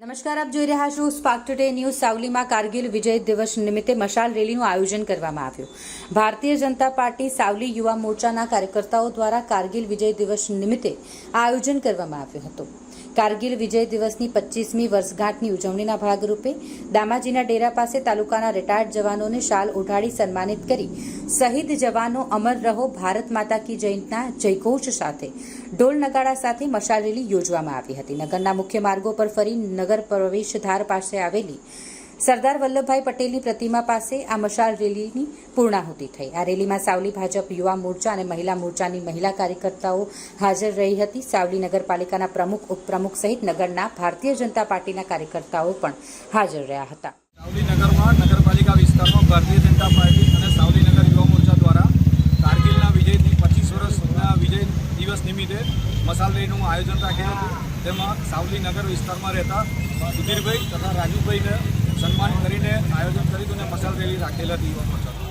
નમસ્કાર, આપ જોઈ રહ્યા છો સ્પાર્ક ટુડે ન્યૂઝ સાવલીમાં કારગિલ વિજય દિવસ નિમિત્તે મશાલ રેલીનું આયોજન કરવામાં આવ્યું. ભારતીય જનતા પાર્ટી સાવલી યુવા મોરચાના કાર્યકર્તાઓ દ્વારા કારગિલ વિજય દિવસ નિમિત્તે આયોજન કરવામાં આવ્યું હતું. કારગિલ વિજય દિવસની પચીસમી વર્ષગાંઠની ઉજવણીના ભાગરૂપે દામાજીના ડેરા પાસે તાલુકાના રિટાયર્ડ જવાનોને શાલ ઉઢાડી સન્માનિત કરી શહીદ જવાનો અમર રહો ભારત માતા કી જયંતના જયઘોષ સાથે ઢોલ નગાડા સાથે મશાલ રેલી યોજવામાં આવી હતી. નગરના મુખ્ય માર્ગો પર ફરી નગર પ્રવેશ દ્વાર પાસે આવેલી સરદાર વલ્લભભાઈ પટેલની પ્રતિમા પાસે આ મશાલ રેલીની પૂર્ણાહુતિ થઈ. આ રેલીમાં સાવલી ભાજપ યુવા મોરચા અને મહિલા મોરચાની મહિલા કાર્યકર્તાઓ હાજર રહી હતી. સાવલી નગરપાલિકાના પ્રમુખ, ઉપપ્રમુખ સહિત નગરના ભારતીય જનતા પાર્ટીના કાર્યકર્તાઓ પણ હાજર રહ્યા હતા. સાવલી નગરમાં નગરપાલિકા વિસ્તારમાં ભારતીય જનતા પાર્ટી અને સાવલી નગર યુવા મોરચા દ્વારા કારગિલના વિજયથી પચીસ વર્ષના વિજય દિવસ નિમિત્તે મસાલ રેલીનું આયોજન રાખેલું હતું. તેમાં સાવલી નગર વિસ્તારમાં રહેતા સુધીરભાઈ તથા રાજુભાઈને સન્માન કરીને આયોજન કર્યું હતું અને મસાલ રેલી રાખેલ હતી